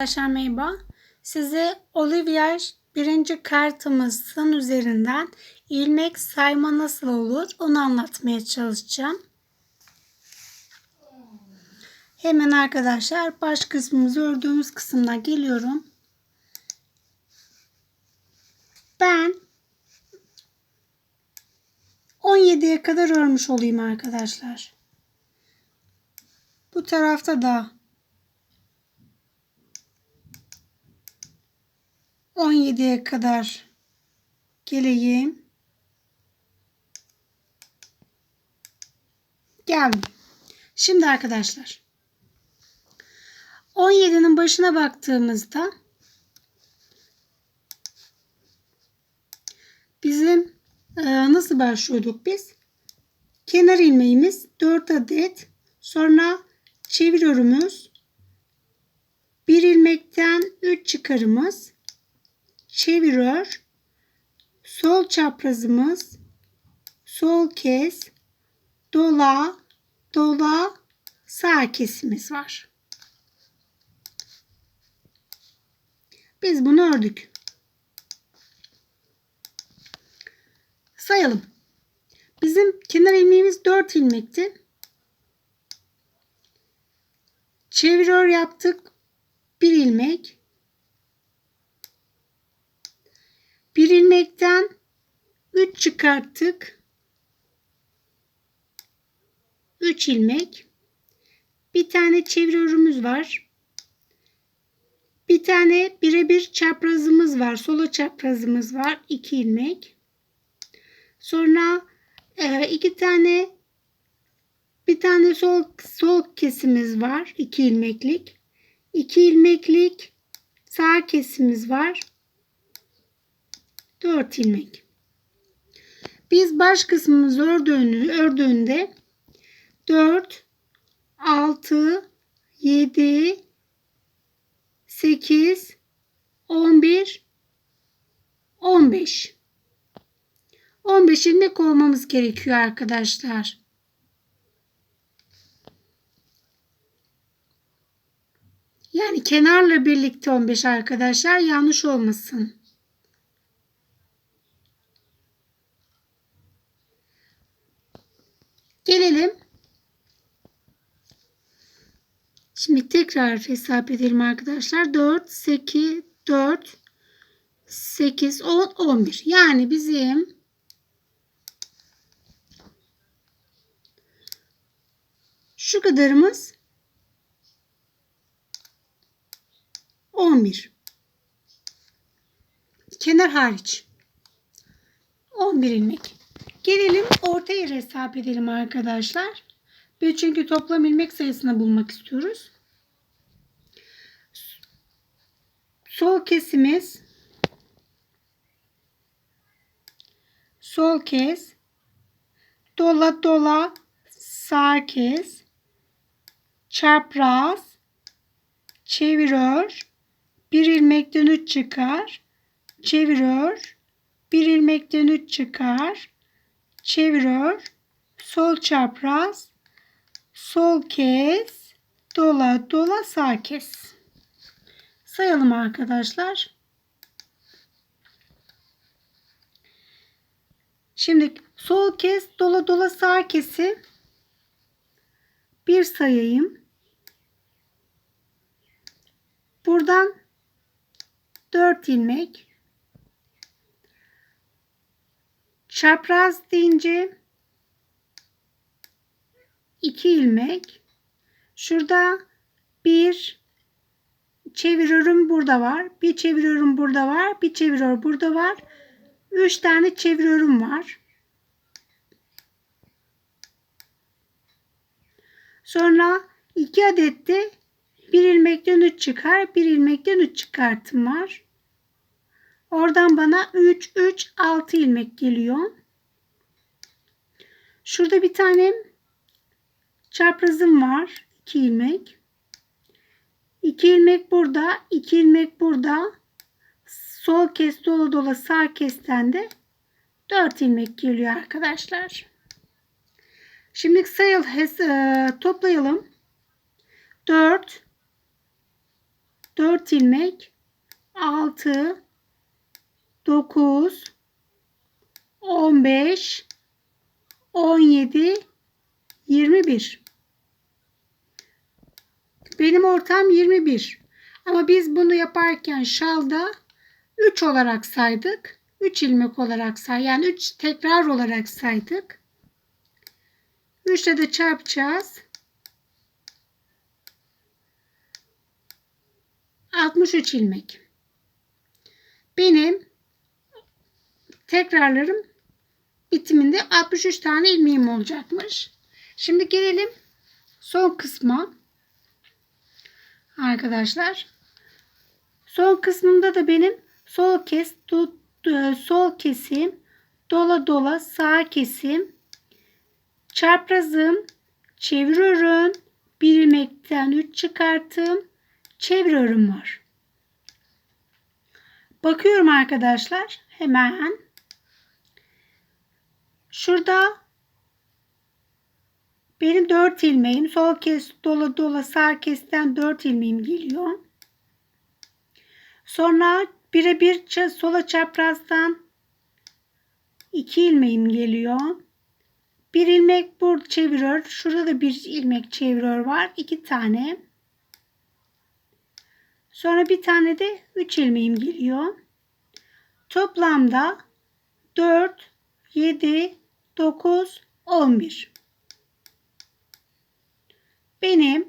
Arkadaşlar merhaba. Size Olivier birinci kartımızın üzerinden ilmek sayma nasıl olur onu anlatmaya çalışacağım. Hemen arkadaşlar baş kısmımızı ördüğümüz kısımına geliyorum. Ben 17'ye kadar örmüş olayım arkadaşlar. Bu tarafta da 17'ye kadar geleyim. Geldim. Şimdi arkadaşlar 17'nin başına baktığımızda bizim e, nasıl başlıyorduk biz? Kenar ilmeğimiz 4 adet. Sonra çevir örümüz. Bir ilmekten 3 çıkarımız çeviriyor. Sol çaprazımız sol kes dola dola sağ kesimiz var. Biz bunu ördük. Sayalım. Bizim kenar ilmeğimiz 4 ilmekti. Çeviriyor yaptık. Bir ilmek. Bir ilmekten 3 çıkarttık. 3 ilmek. Bir tane çevir örümüz var. Bir tane birebir çaprazımız var. Sola çaprazımız var. 2 ilmek. Sonra e, iki tane bir tane sol sol kesimiz var. 2 ilmeklik. 2 ilmeklik sağ kesimiz var. 4 ilmek. Biz baş kısmımızı ördüğünü, ördüğünde 4, 6, 7, 8, 11, 15. 15 ilmek olmamız gerekiyor arkadaşlar. Yani kenarla birlikte 15 arkadaşlar yanlış olmasın. Gelelim. Şimdi tekrar hesap edelim arkadaşlar. 4, 8, 4, 8, 10, 11. Yani bizim şu kadarımız 11. Kenar hariç. 11 ilmek. Gelelim orta yer hesap edelim arkadaşlar. Çünkü toplam ilmek sayısını bulmak istiyoruz. Sol kesimiz. Sol kes dola dola. Sağ kes çapraz. Çeviriyor bir ilmekten 3 çıkar. Çeviriyor bir ilmekten 3 çıkar. Çeviriyor. Sol çapraz, sol kes, dola dola sağ kes. Sayalım arkadaşlar. Şimdi sol kes, dola dola sağ kesi bir sayayım. Buradan 4 ilmek Çapraz deyince 2 ilmek. Şurada bir çeviriyorum burada var. Bir çeviriyorum burada var. Bir çeviriyorum burada var. 3 tane çeviriyorum var. Sonra 2 adet de bir ilmekten 3 çıkar. Bir ilmekten 3 çıkartım var. Oradan bana 3, 3, 6 ilmek geliyor. Şurada bir tane çaprazım var. 2 ilmek. 2 ilmek burada. 2 ilmek burada. Sol kes dola dola sağ kesten de 4 ilmek geliyor arkadaşlar. Şimdi sayıl e, toplayalım. 4 4 ilmek 6 9 15 17 21 benim ortam 21 ama biz bunu yaparken şalda 3 olarak saydık. 3 ilmek olarak say yani 3 tekrar olarak saydık. 3 ile de çarpacağız. 63 ilmek. Benim tekrarlarım bitiminde 63 tane ilmeğim olacakmış. Şimdi gelelim son kısma. Arkadaşlar. Son kısmında da benim sol kes, sol kesim, dola dola sağ kesim, çaprazım, çeviriyorum, bir ilmekten 3 çıkarttım, çeviriyorum var. Bakıyorum arkadaşlar hemen. Şurada benim 4 ilmeğim sol kes dola dola sağ kesten 4 ilmeğim geliyor. Sonra birebir sola çaprazdan 2 ilmeğim geliyor. Bir ilmek burada çeviriyor. Şurada da bir ilmek çeviriyor var. 2 tane. Sonra bir tane de 3 ilmeğim geliyor. Toplamda 4, 7, 9, 11. Benim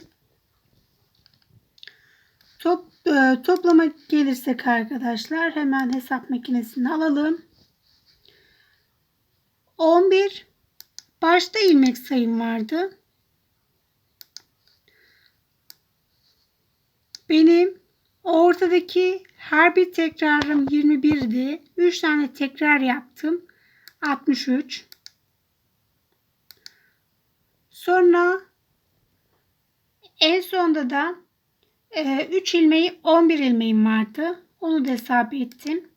top, e, toplama gelirsek arkadaşlar hemen hesap makinesini alalım. 11 başta ilmek sayım vardı. Benim ortadaki her bir tekrarım 21'di. 3 tane tekrar yaptım. 63. Sonra en sonda da 3 e, ilmeği 11 ilmeğim vardı. Onu da hesap ettim.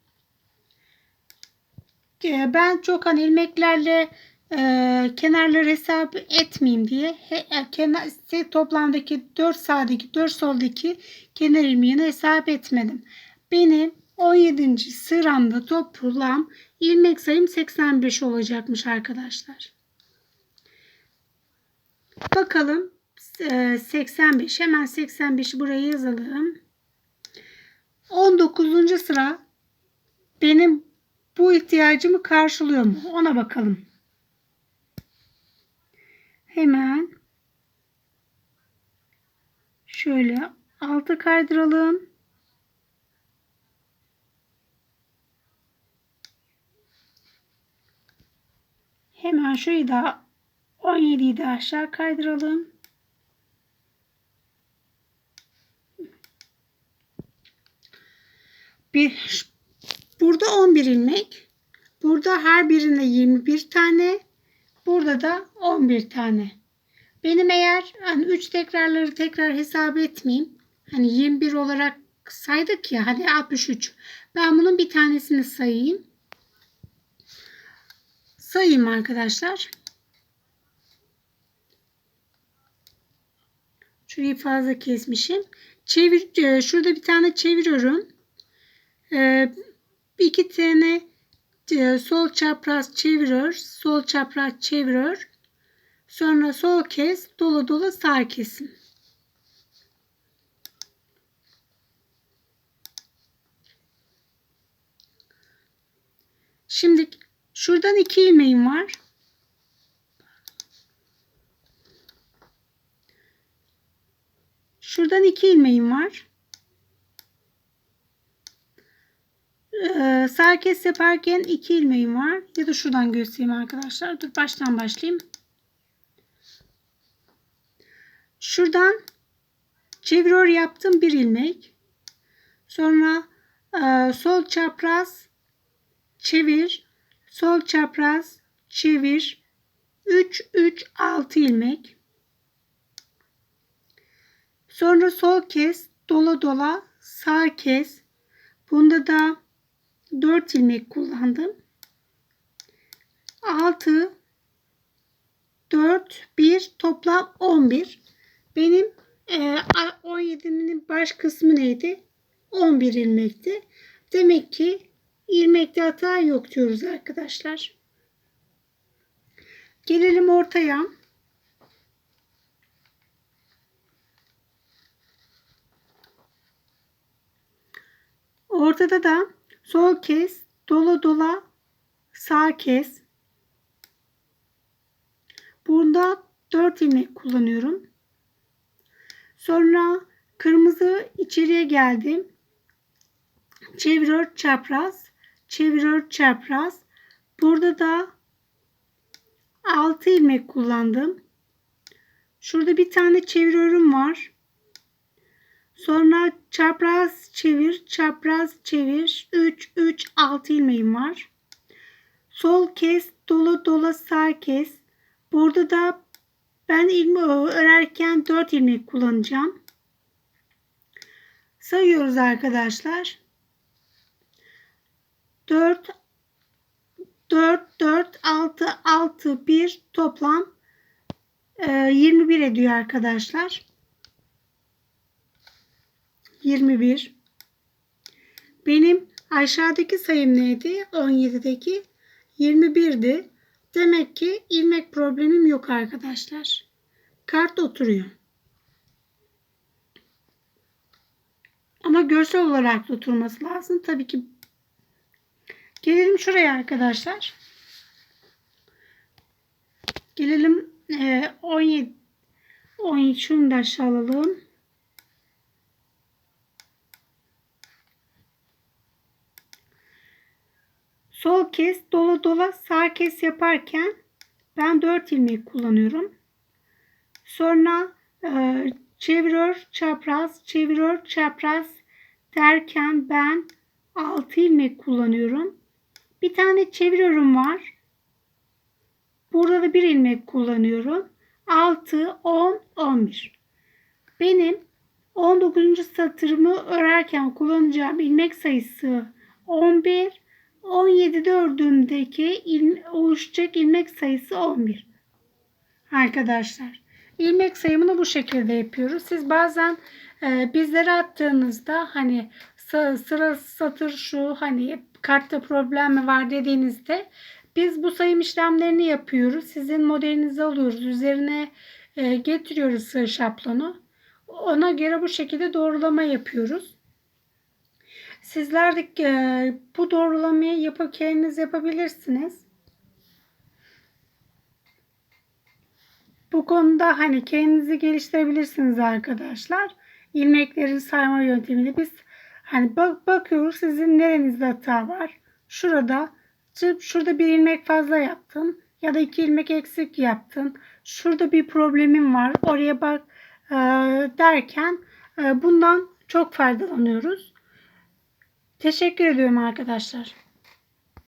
E, ben çok hani ilmeklerle e, kenarları hesap etmeyeyim diye e, kenar, toplamdaki 4 sağdaki 4 soldaki kenar ilmeğini hesap etmedim. Benim 17. sıramda toplam ilmek sayım 85 olacakmış arkadaşlar. Bakalım 85 e, hemen 85'i buraya yazalım. 19. sıra benim bu ihtiyacımı karşılıyor mu? Ona bakalım. Hemen şöyle altı kaydıralım. Hemen şurayı da 17'yi de aşağı kaydıralım. Bir, burada 11 ilmek. Burada her birinde 21 tane. Burada da 11 tane. Benim eğer hani 3 tekrarları tekrar hesap etmeyeyim. Hani 21 olarak saydık ya hadi 63. Ben bunun bir tanesini sayayım. Sayayım arkadaşlar. Şurayı fazla kesmişim. Çevir, e, şurada bir tane çeviriyorum. E, iki tane e, sol çapraz çeviriyor. Sol çapraz çeviriyor. Sonra sol kes, dolu dolu sağ kesim. Şimdi şuradan iki ilmeğim var. Şuradan iki ilmeğim var. Ee, sağ kes yaparken iki ilmeğim var. Ya da şuradan göstereyim arkadaşlar. Dur baştan başlayayım. Şuradan çeviriyor yaptım bir ilmek. Sonra e, sol çapraz çevir, sol çapraz çevir. 3 3 6 ilmek. Sonra sol kes, dola dola, sağ kes. Bunda da 4 ilmek kullandım. 6 4 1 toplam 11. Benim Ee, 17'nin baş kısmı neydi? 11 ilmekti. Demek ki ilmekte hata yok diyoruz arkadaşlar. Gelelim ortaya. Ortada da sol kes, dola dola, sağ kes. Burada 4 ilmek kullanıyorum. Sonra kırmızı içeriye geldim. Çeviriyor çapraz, çeviriyor çapraz. Burada da 6 ilmek kullandım. Şurada bir tane çeviriyorum var. Sonra çapraz çevir, çapraz çevir. 3 3 6 ilmeğim var. Sol kes, dola dola sağ kes. Burada da ben ilmeği örerken 4 ilmek kullanacağım. Sayıyoruz arkadaşlar. 4 4 4 6 6 1 toplam e, 21 ediyor arkadaşlar. 21. Benim aşağıdaki sayım neydi? 17'deki 21'di. Demek ki ilmek problemim yok arkadaşlar. Kart oturuyor. Ama görsel olarak da oturması lazım. Tabii ki gelelim şuraya arkadaşlar. Gelelim e, 17 17 şunu da aşağı alalım. Sol kes, dola dola, sağ kes yaparken ben 4 ilmek kullanıyorum. Sonra e, çeviriyor çapraz, çeviriyor çapraz derken ben 6 ilmek kullanıyorum. Bir tane çeviriyorum var. Burada da bir ilmek kullanıyorum. 6, 10, 11. Benim 19. satırımı örerken kullanacağım ilmek sayısı 11. 17'de ördüğümdeki il, oluşacak ilmek sayısı 11. Arkadaşlar ilmek sayımını bu şekilde yapıyoruz. Siz bazen e, bizlere attığınızda hani sıra satır şu hani kartta problem mi var dediğinizde biz bu sayım işlemlerini yapıyoruz. Sizin modelinizi alıyoruz. Üzerine e, getiriyoruz sığ şablonu. Ona göre bu şekilde doğrulama yapıyoruz. Sizler de e, bu doğrulamayı yapıp kendiniz yapabilirsiniz. Bu konuda hani kendinizi geliştirebilirsiniz arkadaşlar. İlmekleri sayma yöntemiyle biz hani bak bakıyoruz sizin nerenizde hata var. Şurada şurada bir ilmek fazla yaptın ya da iki ilmek eksik yaptın. Şurada bir problemim var. Oraya bak e, derken e, bundan çok faydalanıyoruz. Teşekkür ediyorum arkadaşlar.